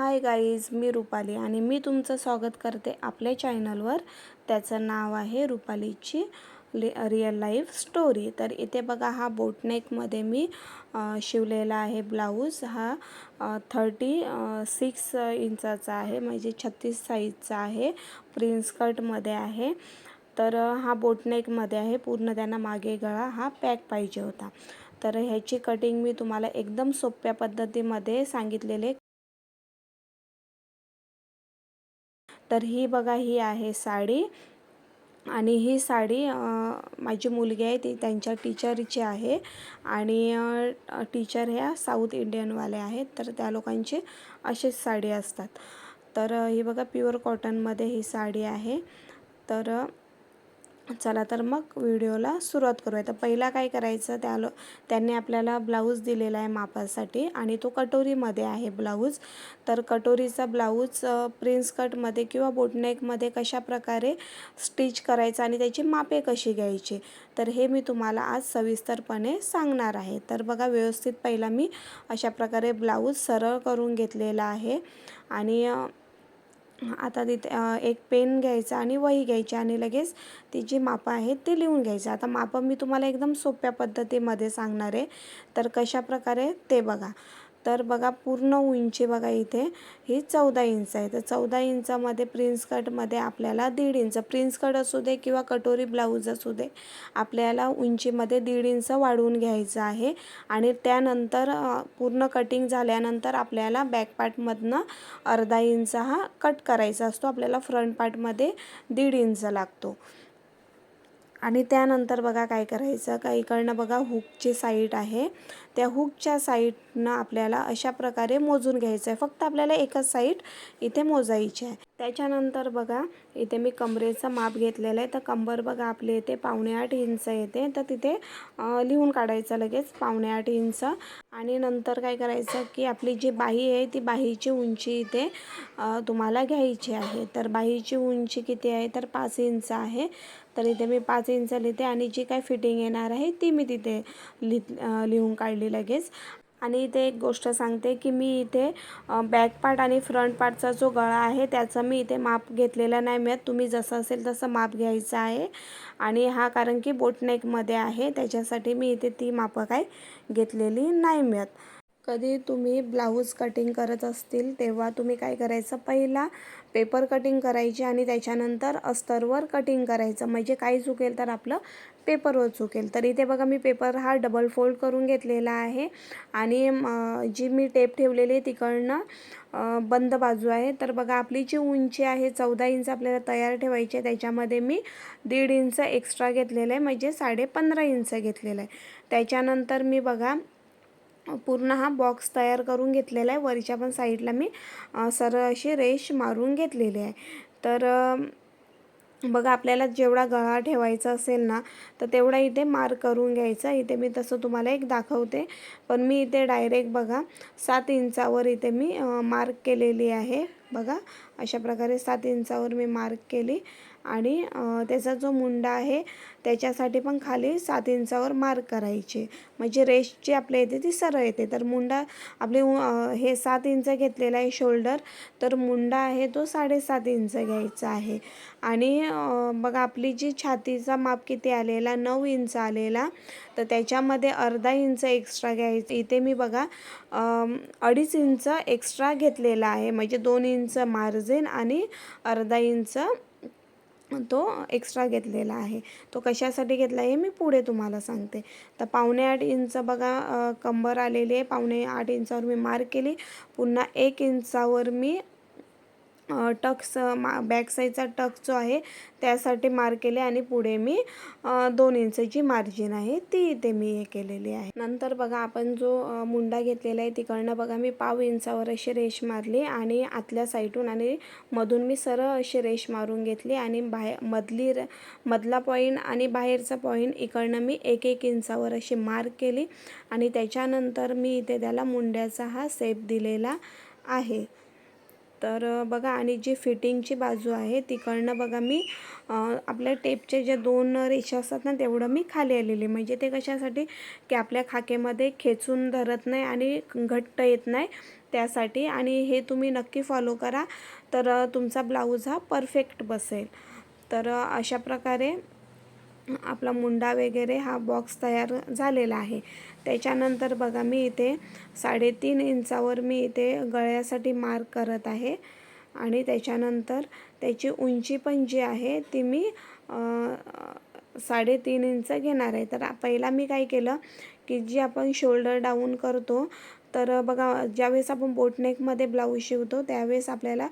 Hi guys मी रुपाली आणि मी तुमचं स्वागत करते आपल्या चॅनलवर. त्याचं नाव आहे रुपालीची रिअल लाईफ स्टोरी तर इथे बघा हा बोटनेकमध्ये मी शिवलेला आहे ब्लाऊज हा थर्टी सिक्स इंचाचा आहे म्हणजे छत्तीस साईजचा आहे प्रिन्स कटमध्ये आहे. तर हा बोटनेकमध्ये आहे पूर्ण त्यांना मागे गळा हा पॅक पाहिजे होता. तर ह्याची कटिंग मी तुम्हाला एकदम सोप्या पद्धतीमध्ये सांगितलेले तर ही बघा ही आहे साडी. आणि ही साडी माझी मुलगी आहे ती त्यांच्या टीचरची आहे. आणि टीचर ह्या साऊथ इंडियनवाल्या आहेत तर त्या लोकांची अशीच साडी असतात. तर ही बघा प्युअर कॉटनमध्ये ही साडी आहे. तर चला तर मग व्हिडिओला सुरुवात करूया. तर पहिला काय करायचं त्या लो त्यांनी आपल्याला ब्लाऊज दिलेला आहे मापासाठी आणि तो कटोरीमध्ये आहे ब्लाऊज. तर कटोरीचा ब्लाऊज प्रिन्स कटमध्ये किंवा बोटनेकमध्ये कशा प्रकारे स्टिच करायचं आणि त्याची मापे कशी घ्यायची तर हे मी तुम्हाला आज सविस्तरपणे सांगणार आहे. तर बघा व्यवस्थित पहिला मी अशा प्रकारे ब्लाऊज सरळ करून घेतलेला आहे आणि आता तिथे एक पेन घ्यायचा आणि वही घ्यायची आणि लगेच ती जी मापं आहेत ते लिहून घ्यायचं. आता मापं मी तुम्हाला एकदम सोप्या पद्धतीमध्ये सांगणार आहे. तर कशा प्रकारे ते बघा. तर बघा पूर्ण उंची बघा इथे. ही चौदा इंच आहे. तर चौदा इंचामध्ये प्रिन्स कटमध्ये आपल्याला दीड इंच प्रिन्स कट असू दे किंवा कटोरी ब्लाऊज असू दे आपल्याला उंचीमध्ये दीड इंच वाढवून घ्यायचं आहे. आणि त्यानंतर पूर्ण कटिंग झाल्यानंतर आपल्याला बॅक पार्टमधनं अर्धा इंच हा कट करायचा असतो. आपल्याला फ्रंट पार्टमध्ये दीड इंच लागतो. आणि त्यानंतर बघा काय करायचं का इकडनं बघा हुकची साईट आहे. त्या हुकच्या साईटनं आपल्याला अशा प्रकारे मोजून घ्यायचं आहे. फक्त आपल्याला एकच साईट इथे मोजायची आहे. त्याच्यानंतर बघा इथे मी कमरेचं माप घेतलेलं आहे. तर कंबर बघा आपली येते पावणे आठ इंच येते. तर तिथे लिहून काढायचं लगेच पावणे आठ इंच. आणि नंतर काय करायचं की आपली जी बाही आहे ती बाहीची उंची इथे तुम्हाला घ्यायची आहे. तर बाहीची उंची किती आहे? तर पाच इंच आहे. तर इथे मी पाच इंच लिहिते. आणि जी काय फिटिंग येणार आहे ती मी तिथे लिह लिहून काढली लगेच. आणि इथे एक गोष्ट सांगते की मी इथे बॅक पार्ट आणि फ्रंट पार्टचा जो गळा आहे त्याचं मी इथे माप घेतलेला नाही मिळत. तुम्ही जसं असेल तसं माप घ्यायचं आहे. आणि हा कारण की बोटनेकमध्ये आहे. त्याच्यासाठी मी इथे ती मापं काय घेतलेली नाही मिळत. कधी तुम्ही ब्लाऊज कटिंग करत असतील तेव्हा तुम्ही काय करायचं? पहिला पेपर कटिंग करायची आणि त्याच्यानंतर अस्तरवर कटिंग करायचं. म्हणजे काय चुकेल तर आपलं पेपरवर चुकेल. तर इथे बघा मी पेपर हा डबल फोल्ड करून घेतलेला आहे. आणि जी मी टेप ठेवलेली आहे तिकडनं बंद बाजू आहे. तर बघा आपली जी उंची आहे चौदा इंच आपल्याला तयार ठेवायची आहे. त्याच्यामध्ये मी दीड इंच एक्स्ट्रा घेतलेलं आहे. म्हणजे साडे पंधरा इंच घेतलेलं आहे. त्याच्यानंतर मी बघा पूर्ण हा बॉक्स तयार करून घेतलेला आहे. वरच्या पण साईडला मी सरळ अशी रेष मारून घेतलेली आहे. तर बघा आपल्याला जेवढा गळा ठेवायचा असेल ना तर तेवढा इथे मार्क करून घ्यायचा. इथे मी तसं तुम्हाला एक दाखवते. पण मी इथे डायरेक्ट बघा सात इंचावर इथे मी मार्क केलेली आहे. बघा अशा प्रकारे सात इंचावर मी मार्क केली. आणि त्याचा जो मुंडा आहे त्याच्यासाठी पण खाली सात इंचावर मार्क करायचे. म्हणजे रेष जी आपल्या येते ती सरळ येते. तर मुंडा आपले हे सात इंच घेतलेला आहे शोल्डर तर मुंडा आहे तो साडेसात इंच घ्यायचा आहे. आणि बघा आपली जी छातीचा माप किती आलेला नऊ इंच आलेला तर त्याच्यामध्ये अर्धा इंच एक्स्ट्रा घ्यायचं. इथे मी बघा अडीच इंच एक्स्ट्रा घेतलेला आहे. म्हणजे दोन इंच मार्जिन आणि अर्धा इंच तो एक्स्ट्रा घेतलेला आहे. तो कशासाठी घेतला आहे मी पुढे तुम्हाला सांगते. तर पावणे आठ इंच बघा कंबर आलेली आहे. पावणे आठ इंचावर मी मार्क केली. पुन्हा एक इंचावर मी टक्स मा बॅक साईडचा टक जो आहे त्यासाठी मार्क केले आणि पुढे मी दोन इंचची मार्जिन आहे ती इथे मी हे केलेली आहे. नंतर बघा आपण जो मुंडा घेतलेला आहे तिकडनं बघा मी पाव इंचावर अशी रेष मारली आणि आतल्या साईडून आणि मधून मी सरळ अशी रेष मारून घेतली आणि बाहेर मधली र- मधला पॉईंट आणि बाहेरचा पॉईंट इकडनं मी एक एक इंचावर अशी मार्क केली आणि त्याच्यानंतर मी इथे त्याला मुंड्याचा हा सेप दिलेला आहे. तर बघा आणि जी फिटिंगची बाजू आहे तिकडनं बघा मी आपल्या टेपचे ज्या दोन रेषा असतात ना तेवढं मी खाली आलेली म्हणजे ते कशासाठी? की आपल्या खाकेमध्ये खेचून धरत नाही आणि घट्ट येत नाही त्यासाठी आणि हे तुम्ही नक्की फॉलो करा. तर तुमचा ब्लाऊज हा परफेक्ट बसेल. तर अशा प्रकारे आपला मुंडा वगैरे हा बॉक्स तयार झालेला आहे. त्याच्यानंतर बघा मी इथे साडेतीन इंचावर मी इथे गळ्यासाठी मार्क करत आहे. आणि त्याच्यानंतर त्याची उंची पण जी आहे ती मी साडेतीन इंच घेणार आहे. तर पहिला मी काय केलं की जी आपण शोल्डर डाऊन करतो तर बघा ज्यावेळेस आपण बोटनेकमध्ये ब्लाऊज शिवतो त्यावेळेस आपल्याला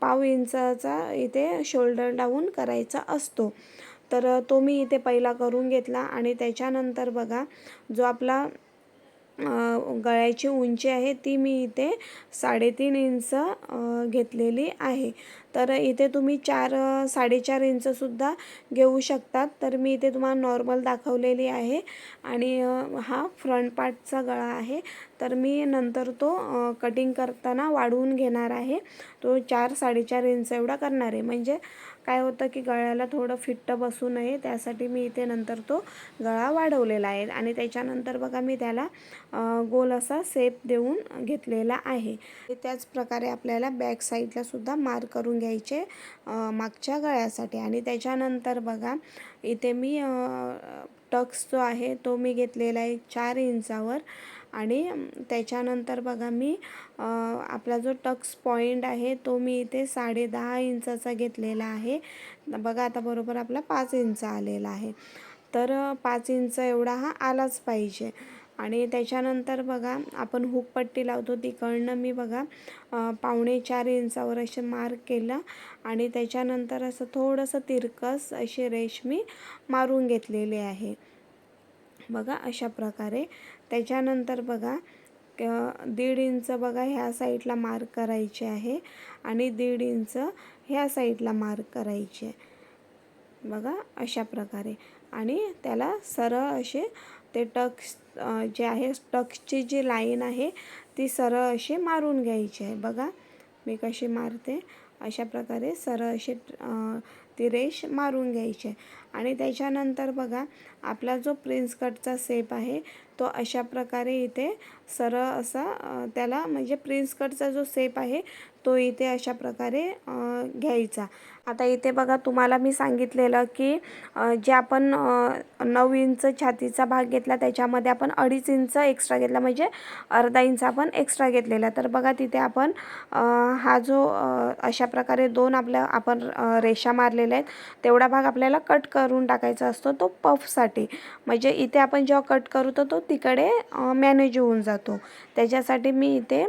पाव इंचाचा इथे शोल्डर डाऊन करायचा असतो. तर तो मी इथे पहिला करून घेतला आणि त्याच्यानंतर बघा जो आपला गळ्याची उंची आहे ती मी इथे साडेतीन इंच घेतलेली आहे. तर इथे तुम्ही चार साडेचार इंचसुद्धा घेऊ शकतात. तर मी इथे तुम्हाला नॉर्मल दाखवलेली आहे. आणि हा फ्रंट पार्टचा गळा आहे. तर मी नंतर तो कटिंग करताना वाढवून घेणार आहे. तो चार साडेचार इंच एवढा करणार आहे. म्हणजे काय होतं की गळ्याला थोडं फिट्ट बसू नये. त्यासाठी मी इथे नंतर तो गळा वाढवलेला आहे. आणि त्याच्यानंतर बघा मी त्याला गोल असा सेप देऊन घेतलेला आहे. त्याच प्रकारे आपल्याला बॅक साईडला सुद्धा मार्क करून घ्यायचे मागच्या गळ्यासाठी. आणि त्याच्यानंतर बघा इथे मी टक्स जो आहे तो मी घेतलेला आहे चार इंचावर. आणि त्याच्यानंतर बघा मी आपला जो टक्स पॉईंट आहे तो मी इथे साडे दहा इंचाचा घेतलेला आहे. बघा आता बरोबर आपला पाच इंच आलेला आहे. तर पाच इंच एवढा हा आलाच पाहिजे. आणि त्याच्यानंतर बघा आपण हुकपट्टी लावतो तिकडनं मी बघा पावणे चार इंचावर असे मार्क केलं आणि त्याच्यानंतर असं थोडंसं तिरकस अशी रेश मी मारून घेतलेली आहे. बघा अशा प्रकारे. त्याच्यानंतर बघा दीड इंच बघा ह्या साईडला मार्क करायचे आहे आणि दीड इंच ह्या साईडला मार्क करायचे. बघा अशा प्रकारे. आणि त्याला सरळ असे ते टक्स जे आहे टक्सची जी लाईन आहे ती सरळ अशी मारून घ्यायची आहे. बघा मी कशी मारते? अशा प्रकारे सरळ अशी ती रेश मारून घ्यायची आहे. आणि त्याच्यानंतर बघा आपला जो प्रिन्स कटचा सेप आहे तो अशा प्रकारे इथे सरळ असा त्याला म्हणजे प्रिन्स कटचा जो सेप आहे तो इथे अशा प्रकारे घ्यायचा. आता इथे बघा तुम्हाला मी सांगितलेलं की जे आपण नऊ इंच छातीचा भाग घेतला त्याच्यामध्ये आपण अडीच इंच एक्स्ट्रा घेतला म्हणजे अर्धा इंच आपण एक्स्ट्रा घेतलेला. तर बघा तिथे आपण हा जो अशा प्रकारे दोन आपल्या आपण रेषा मारलेल्या आहेत तेवढा भाग आपल्याला कट कर करून टाकायचा असतो तो पफसाठी. म्हणजे इथे आपण जेव्हा कट करू तर तो तिकडे मॅनेज होऊन जातो. त्याच्यासाठी मी इथे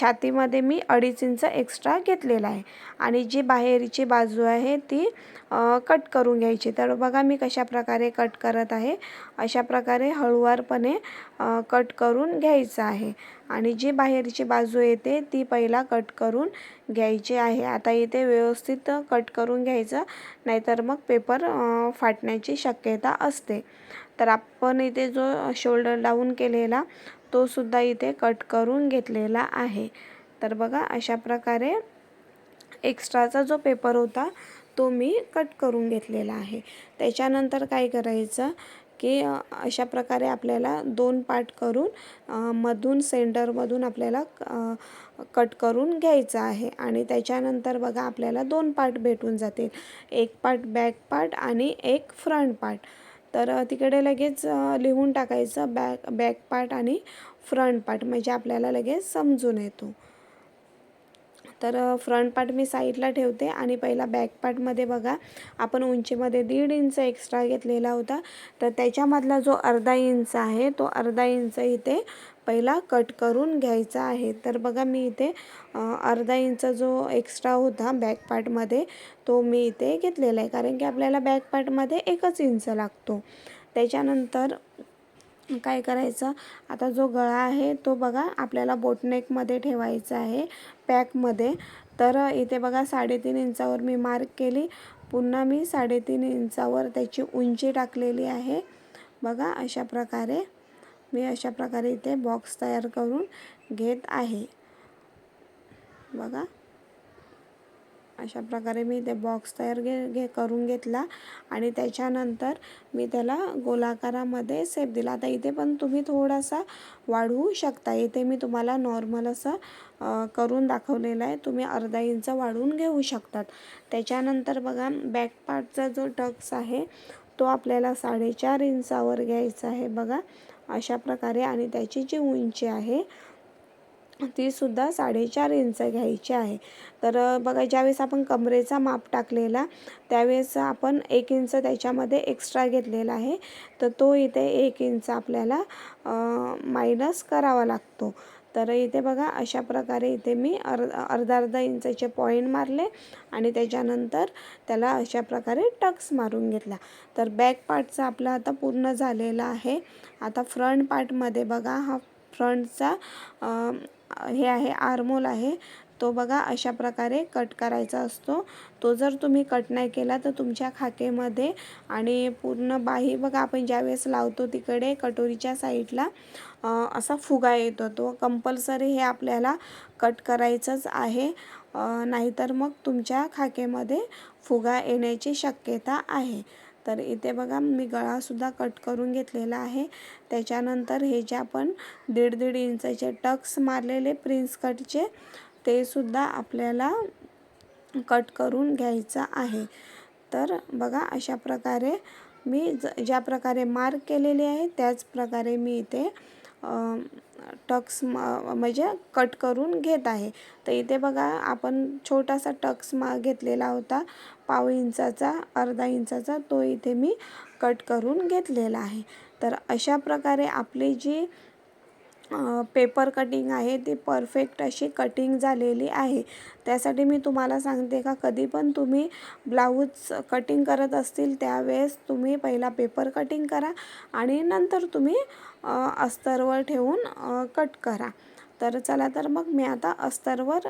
छातीमध्ये मी अडीच इंच एक्स्ट्रा घेतलेला आहे. आणि जी बाहेरची बाजू आहे ती कट करून घ्यायची. तर बघा मी कशा प्रकारे कट करत आहे. अशा प्रकारे हळूवारपणे कट करून घ्यायचं आहे. आणि जी बाहेरची बाजू येते ती पहिला कट करून घ्यायची आहे. आता इथे व्यवस्थित कट करून घ्यायचं. नाहीतर मग पेपर फाटण्याची शक्यता असते. तर आपण इथे जो शोल्डर डाऊन केलेला तो सुद्धा इथे कट करून घेतलेला आहे. तर बघा अशा प्रकारे एक्स्ट्राचा जो पेपर होता तो मी कट करून घेतलेला आहे. त्याच्यानंतर काय करायचं की अशा प्रकारे आपल्याला दोन पार्ट करून मधून सेंटरमधून आपल्याला कट करून घ्यायचं आहे. आणि त्याच्यानंतर बघा आपल्याला दोन पार्ट भेटून जातील. एक पार्ट बॅक पार्ट आणि एक फ्रंट पार्ट तर तिकडे लगेच लिहून टाकायचं बॅक बॅक पार्ट आणि फ्रंट पार्ट म्हणजे आपल्याला लगेच समजून येतो. तर फ्रंट पार्ट मी साईडला ठेवते आणि पहिला बॅक पार्टमध्ये बघा आपण उंचीमध्ये दीड इंच एक्स्ट्रा घेतलेला होता. तर त्याच्यामधला जो अर्धा इंच आहे तो अर्धा इंच इथे पहिला कट करून घ्यायचा आहे. तर बघा मी इथे अर्धा इंच जो एक्स्ट्रा होता बॅक पार्टमध्ये तो मी इथे घेतलेला आहे. कारण की आपल्याला बॅक पार्टमध्ये एकच इंच लागतो. त्याच्यानंतर काय करायचं? आता जो गळा आहे तो बघा आपल्याला बोटनेकमध्ये ठेवायचा आहे पॅकमध्ये तर इथे बघा साडेतीन इंचावर मी मार्क केली. पुन्हा मी साडेतीन इंचावर त्याची उंची टाकलेली आहे. बघा अशा प्रकारे. मी अशा प्रकारे इथे बॉक्स तयार करून घेत आहे. बघा. अशा प्रकारे मी ते बॉक्स तयार घे घे करून घेतला आणि त्याच्यानंतर मी त्याला गोलाकारामध्ये सेप दिला. आता इथे पण तुम्ही थोडासा वाढवू शकता. इथे मी तुम्हाला नॉर्मल असं करून दाखवलेलं आहे. तुम्ही अर्धा इंच वाढवून घेऊ शकतात. त्याच्यानंतर बघा बॅक पार्टचा जो टक्स आहे तो आपल्याला साडेचार इंचावर घ्यायचा आहे. बघा. अशा प्रकारे आणि त्याची जी उंची आहे तीसुद्धा साडेचार इंच घ्यायची आहे. तर बघा ज्यावेळेस आपण कमरेचा माप टाकलेला त्यावेळेस आपण एक इंच त्याच्यामध्ये एक्स्ट्रा घेतलेला आहे. तर तो इथे एक इंच आपल्याला मायनस करावा लागतो. तर इथे बघा अशा प्रकारे इथे मी अर् अर्धा अर्धा इंचाचे पॉईंट मारले आणि त्याच्यानंतर त्याला अशा प्रकारे टक्स मारून घेतला. तर बॅक पार्टचा आपला आता पूर्ण झालेला आहे. आता फ्रंट पार्टमध्ये बघा हा फ्रंटचा हे आहे आर्मोल आहे. तो बघा अशा प्रकारे कट करायचा असतो. तो जर तुम्ही कट नाही केला तर तुमच्या खाकेमध्ये आणि पूर्ण बाही बघा आपण ज्यावेळेस लावतो तिकडे कटोरीच्या साईडला असा फुगा येतो तो. कंपल्सरी हे आपल्याला कट करायचंच आहे. नाहीतर मग तुमच्या खाकेमध्ये फुगा येण्याची शक्यता आहे. तर इथे बघा मी गळासुद्धा कट करून घेतलेला आहे. त्याच्यानंतर हे जे आपण दीड दीड इंचाचे टक्स मारलेले प्रिन्स कटचे ते सुद्धा आपल्याला कट करून घ्यायचं आहे. तर बघा अशा प्रकारे मी ज ज्या प्रकारे मार्क केलेले आहे त्याच प्रकारे मी इथे टक्स म्हणजे कट करून घेत आहे. तर इथे बघा आपण छोटासा टक्स मा घेतलेला होता. पाव इंचाचा अर्धा इंचाचा तो इथे मी कट करून घेतलेला आहे. तर अशा प्रकारे आपली जी पेपर कटिंग आहे. ती परफेक्ट अशी कटिंग झालेली आहे. त्यासाठी मी तुम्हाला सांगते का कधी पण तुम्ही ब्लाऊज कटिंग करत असतील त्यावेळेस तुम्ही पहिला पेपर कटिंग करा आणि नंतर तुम्ही अस्तरवर ठेवून कट करा. तर चला तर मग मी आता अस्तरवर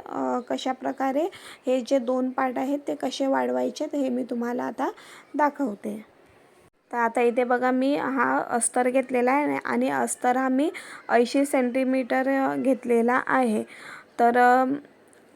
कशा प्रकारे हे जे दोन पार्ट आहेत ते कसे वाढवायचे हे मी तुम्हाला आता दाखवते. तर आता इथे बघा मी हा अस्तर घेतलेला आहे आणि अस्तर हा मी ऐंशी सेंटीमीटर घेतलेला आहे. तर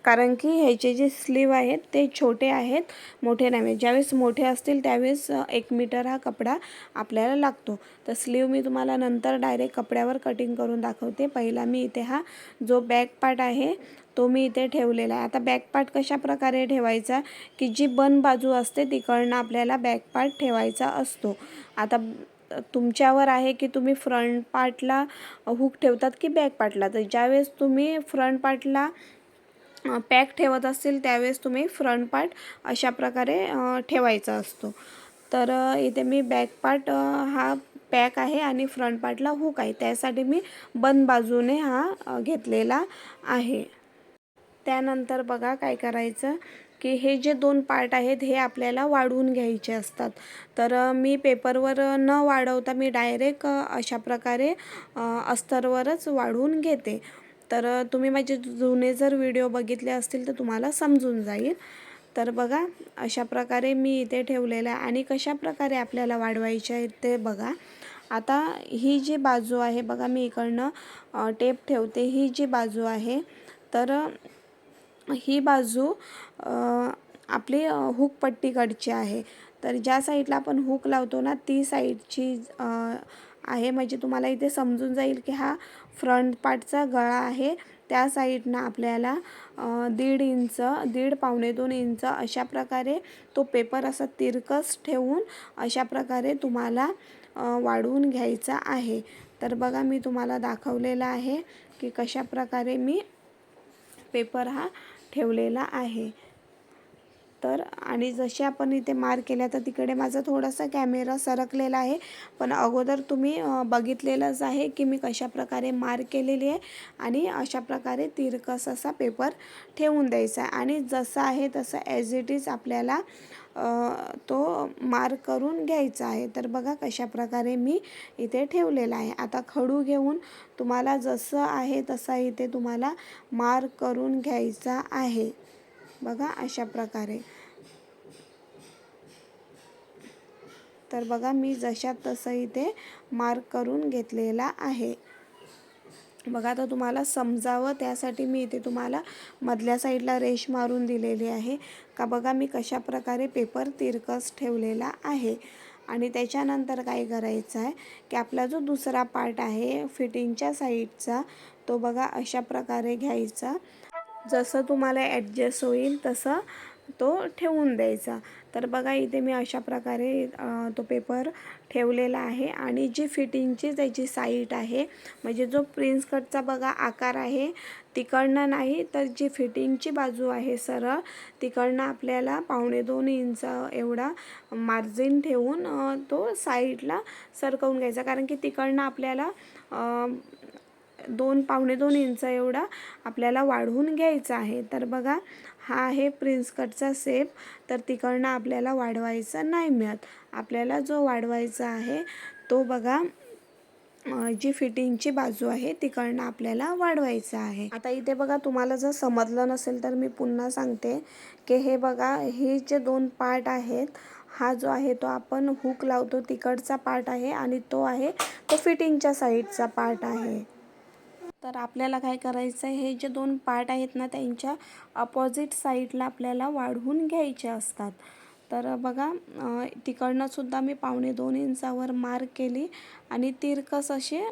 कारण की ह्याचे जे स्लीव आहेत ते छोटे आहेत मोठे नाही ज्यावेळेस मोठे असतील त्यावेळेस एक मीटर हा कपडा आपल्याला लागतो. तर स्लीव मी तुम्हाला नंतर डायरेक्ट कपड्यावर कटिंग करून दाखवते. पहिला मी इथे हा जो बॅक पार्ट आहे तो मी इथे ठेवलेला आहे. आता बॅकपार्ट कशा प्रकारे ठेवायचा? की जी बन बाजू असते तिकडनं आपल्याला बॅकपार्ट ठेवायचा असतो. आता तुमच्यावर आहे की तुम्ही फ्रंट पार्टला हुक ठेवतात की बॅक पार्टला तर ज्यावेळेस तुम्ही फ्रंट पार्टला पॅक ठेवत असतील त्यावेळेस तुम्ही फ्रंट पार्ट अशा प्रकारे ठेवायचा असतो. तर इथे मी बॅक पार्ट हा पॅक आहे आणि फ्रंट पार्टला हुक आहे. त्यासाठी मी बंद बाजूने हा घेतलेला आहे. त्यानंतर बघा काय करायचं की हे जे दोन पार्ट आहेत हे आपल्याला वाढवून घ्यायचे असतात. तर मी पेपरवर न वाढवता मी डायरेक्ट अशा प्रकारे अस्तरवरच वाढवून घेते. तर तुम्ही माझे जुने जर व्हिडिओ बघितले असतील तर तुम्हाला समजून जाईल. तर बघा अशा प्रकारे मी इथे ठेवलेलं आहे आणि कशा प्रकारे आपल्याला वाढवायचे आहेत ते बघा. आता ही जी बाजू आहे बघा मी इकडनं टेप ठेवते. ही जी बाजू आहे तर ही बाजू आपली हुक पट्टीकडची आहे. तर ज्या साईडला आपण हुक लावतो ना ती साईडची आहे. म्हणजे तुम्हाला इथे समजून जाईल की हा फ्रंट पार्टचा गळा आहे. त्या साईडनं आपल्याला दीड इंच दीड पावणे दोन इंच अशा प्रकारे तो पेपर असा तिरकस ठेवून अशा प्रकारे तुम्हाला वाढवून घ्यायचा आहे. तर बघा मी तुम्हाला दाखवलेलं आहे की कशा प्रकारे मी पेपर हा ठेवलेला आहे. तर आणि जसे आपण इथे मार्क केल्या तर तिकडे माझा थोडासा कॅमेरा सरकलेला आहे. पण अगोदर तुम्ही बघितलेलंच आहे की मी कशा प्रकारे मार्क केलेली आहे आणि अशा प्रकारे तिरकस असा पेपर ठेवून द्यायचा आहे. आणि जसं आहे तसं ॲज इट इज आपल्याला तो मार्क करून घ्यायचा आहे. तर बघा कशा प्रकारे मी इथे ठेवलेला आहे. आता खडू घेऊन तुम्हाला जसं आहे तसा इथे तुम्हाला मार्क करून घ्यायचा आहे. बघा अशा प्रकारे. तर बघा मी जशा तसं इथे मार्क करून घेतलेला आहे. बघा आता तुम्हाला समजावं त्यासाठी मी इथे तुम्हाला मधल्या साईडला रेश मारून दिलेली आहे. का बघा मी कशा प्रकारे पेपर तिरकस ठेवलेला आहे. आणि त्याच्यानंतर काय करायचं आहे की आपला जो दुसरा पार्ट आहे फिटिंगच्या साईडचा तो बघा अशा प्रकारे घ्यायचा. जसं तुम्हाला ॲडजस्ट होईल तसं तो ठेवून द्यायचा. तर बघा इथे मी अशा प्रकारे तो पेपर ठेवलेला आहे आणि जी फिटिंगची त्याची साईट आहे म्हणजे जो प्रिन्स कटचा बघा आकार आहे तिकडनं नाही तर जी फिटिंगची बाजू आहे सरळ तिकडनं आपल्याला पावणे दोन इंच एवढा मार्जिन ठेवून तो साईडला सरकवून घ्यायचा. कारण की तिकडनं आपल्याला दोन पावणे दोन इंच एवढा आपल्याला वाढवून घ्यायचा आहे. तर बघा हा आहे प्रिन्स कटचा सेप तर तिकडनं आपल्याला वाढवायचा नाही मिळत. आपल्याला जो वाढवायचा आहे तो बघा जी फिटिंगची बाजू आहे तिकडनं आपल्याला वाढवायचं आहे. आता इथे बघा तुम्हाला जर समजलं नसेल तर मी पुन्हा सांगते की हे बघा हे जे दोन पार्ट आहेत हा जो आहे तो आपण हुक लावतो. तिकडचा पार्ट आहे आणि तो आहे तो फिटिंगच्या साईडचा पार्ट आहे. तर आपल्याला काय करायचं आहे हे जे दोन पार्ट आहेत ना त्यांच्या अपोजिट साईडला आपल्याला वाढवून घ्यायचे असतात. तर बघा तिकडनं सुद्धा मी पावणे दोन इंचावर मार्क केली आणि तिरकस असे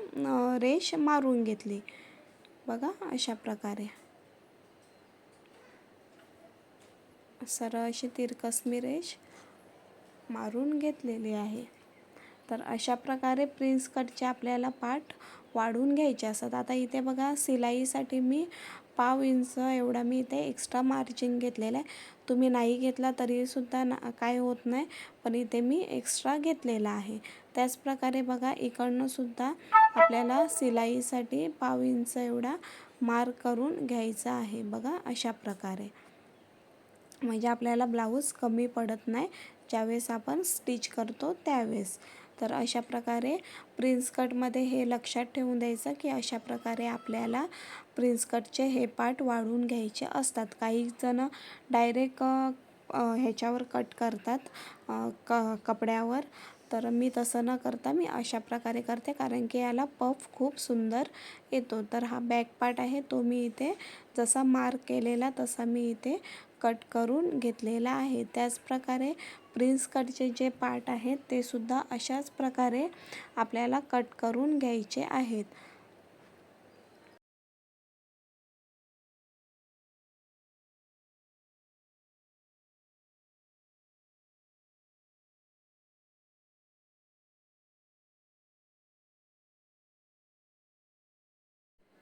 रेष मारून घेतली. बघा अशा प्रकारे. सरळ अशी तिरकस मी रेष मारून घेतलेली आहे. तर अशा प्रकारे प्रिन्स कटचे आपल्याला पार्ट वाढवून घ्यायचे असतात. आता इथे बघा सिलाईसाठी मी पाव इंच एवढा मी इथे एक्स्ट्रा मार्जिन घेतलेला आहे. तुम्ही नाही घेतला तरीसुद्धा ना काय होत नाही पण इथे मी एक्स्ट्रा घेतलेला आहे. त्याचप्रकारे बघा इकडनंसुद्धा आपल्याला सिलाईसाठी पाव इंच एवढा मार्क करून घ्यायचा आहे बघा अशा प्रकारे. म्हणजे आपल्याला ब्लाऊज कमी पडत नाही ज्यावेळेस आपण स्टिच करतो त्यावेळेस. तर अशा प्रकारे प्रिन्स कटमध्ये हे लक्षात ठेवून द्यायचं की अशा प्रकारे आपल्याला प्रिन्स कटचे हे पार्ट वाढवून घ्यायचे असतात. काही जण डायरेक्ट ह्याच्यावर कट करतात क कपड्यावर. तर मी तसं न करता मी अशा प्रकारे करते कारण की याला पफ खूप सुंदर येतो. तर हा बॅक पार्ट आहे तो मी इथे जसा मार्क केलेला तसा मी इथे कट करून घेतलेला आहे. त्याचप्रकारे प्रिन्स कटचे जे पार्ट आहेत ते सुद्धा अशाच प्रकारे आपल्याला कट करून घ्यायचे आहेत.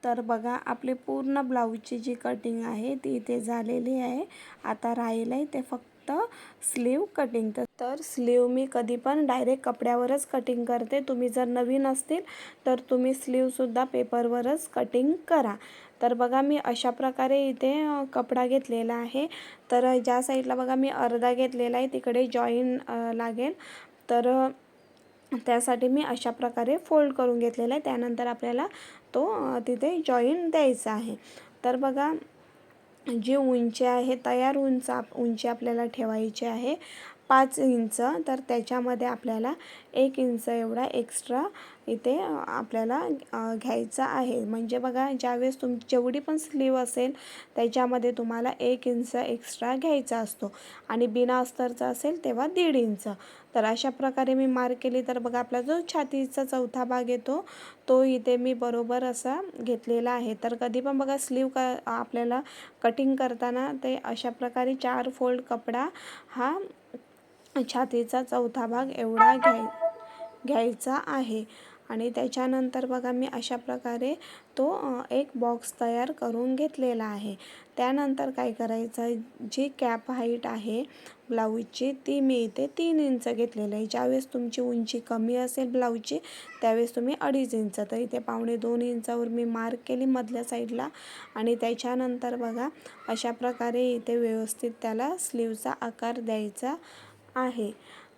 तर बघा आपले पूर्ण ब्लाऊजची जी कटिंग आहे ती इथे झालेली आहे. आता राहिलं आहे ते फक्त स्लीव कटिंग तर स्लीव मी कधी पण डायरेक्ट कपड्यावरच कटिंग करते. तुम्ही जर नवीन असतील तर तुम्ही स्लीवसुद्धा पेपरवरच कटिंग करा. तर बघा मी अशा प्रकारे इथे कपडा घेतलेला आहे. तर ज्या साईडला बघा मी अर्धा घेतलेला आहे तिकडे जॉईन लागेल. तर त्यासाठी मी अशा प्रकारे फोल्ड करून घेतलेला आहे. त्यानंतर आपल्याला तो तिथे जॉईन द्यायचा आहे. तर बघा जी उंची आहे तयार उंच उंची आपल्याला ठेवायची आहे पाच इंच. तर त्याच्यामध्ये आपल्याला एक इंच एवढा एक्स्ट्रा इथे आपल्याला घ्यायचा आहे. म्हणजे बघा ज्यावेळेस तुम जेवढी पण स्लीव असेल त्याच्यामध्ये तुम्हाला एक इंच एक्स्ट्रा घ्यायचा असतो. आणि बिना अस्तरचा असेल तेव्हा दीड इंच. तर अशा प्रकारे मी मार्क केली. तर बघा आपला जो छातीचा चौथा भाग येतो तो इथे मी बरोबर असा घेतलेला आहे. तर कधी पण बघा स्लीव क आपल्याला कटिंग करताना ते अशा प्रकारे चार फोल्ड कपडा हा छातीचा चौथा भाग एवढा घ्याय घ्यायचा आहे. आणि त्याच्यानंतर बघा मी अशा प्रकारे तो एक बॉक्स तयार करून घेतलेला आहे. त्यानंतर काय करायचं जी कॅप हाईट आहे ब्लाऊजची ती मी इथे तीन इंच घेतलेलं आहे. ज्यावेळेस तुमची उंची कमी असेल ब्लाऊजची त्यावेळेस तुम्ही अडीच इंच तर इथे पावणे दोन इंचावर मी मार्क केली मधल्या साईडला आणि त्याच्यानंतर बघा अशा प्रकारे इथे व्यवस्थित त्याला स्लीवचा आकार द्यायचा आहे.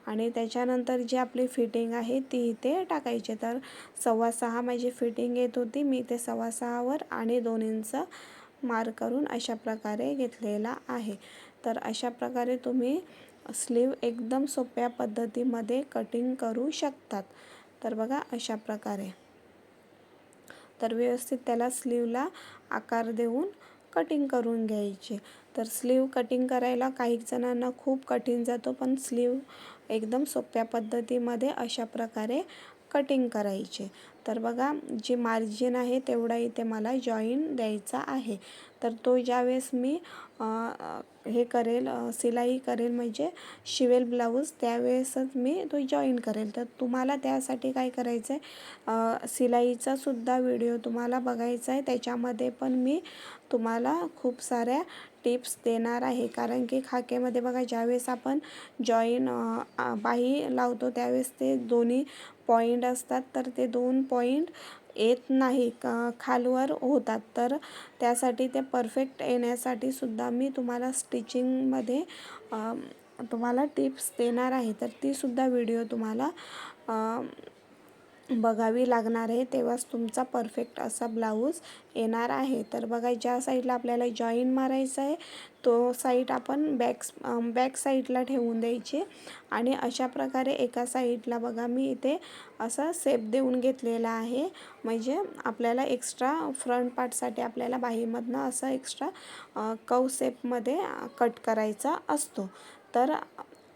आणि त्याच्यानंतर जी आपली फिटिंग आहे ती इथे टाकायची. तर सव्वा सहा माझी फिटिंग येत होती. मी ते सव्वा सहावर आणि दोन इंच मार करून अशा प्रकारे घेतलेला आहे. तर अशा प्रकारे तुम्ही स्लीव एकदम सोप्या पद्धतीमध्ये कटिंग करू शकतात. तर बघा अशा प्रकारे. तर व्यवस्थित त्याला स्लीवला आकार देऊन कटिंग करून घ्यायचे. तर स्लीव कटिंग करायला काही जणांना खूप कठीण जातो पण स्लीव एकदम सोप्या पद्धतीमध्ये अशा प्रकारे कटिंग करायचे. तर बघा जे मार्जिन आहे तेवढा इथे मला जॉईन द्यायचा आहे. तर तो ज्यावेळेस मी हे करेल सिलाई करेल म्हणजे शिवेल ब्लाऊज त्यावेळेसच मी तो जॉईन करेल. तर तुम्हाला त्यासाठी काय करायचं आहे सिलाईचासुद्धा व्हिडिओ तुम्हाला बघायचा आहे. त्याच्यामध्ये पण मी तुम्हाला खूप साऱ्या टिप्स देणार आहे. कारण की खाकेमध्ये बघा ज्यावेळेस आपण जॉईन बाही लावतो त्यावेळेस ते दोन्ही पॉईंट असतात. तर ते दोन पॉईंट येत नाही का खालवर होतात. तर त्यासाठी ते परफेक्ट येण्यासाठी सुद्धा मी तुम्हाला स्टिचिंगमध्ये तुम्हाला टिप्स देणार आहे. तर तीसुद्धा व्हिडिओ तुम्हाला बघावी लागणार आहे तेव्हाच तुमचा परफेक्ट असा ब्लाऊज येणार आहे. तर बघा ज्या साईडला आपल्याला जॉईन मारायचा आहे तो साईड आपण बॅक्स बॅक साईडला ठेवून द्यायची. आणि अशा प्रकारे एका साईडला बघा मी इथे असा सेप देऊन घेतलेला आहे. म्हणजे आपल्याला एक्स्ट्रा फ्रंट पार्टसाठी आपल्याला बाहीमधनं असं एक्स्ट्रा कव सेपमध्ये कट करायचा असतो. तर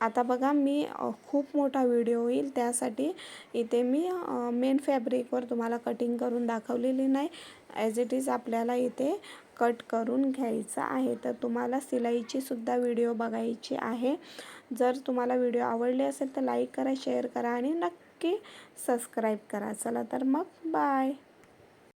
आता बघा मी खूप मोठा व्हिडिओ होईल त्यासाठी इथे मी मेन फॅब्रिकवर तुम्हाला कटिंग करून दाखवलेली नाही. ॲज इट इज आपल्याला इथे कट करून घ्यायचं आहे. तर तुम्हाला सिलाईची सुद्धा व्हिडिओ बघायची आहे. जर तुम्हाला व्हिडिओ आवडले असेल तर लाईक करा शेअर करा आणि नक्की सबस्क्राईब करा. चला तर मग बाय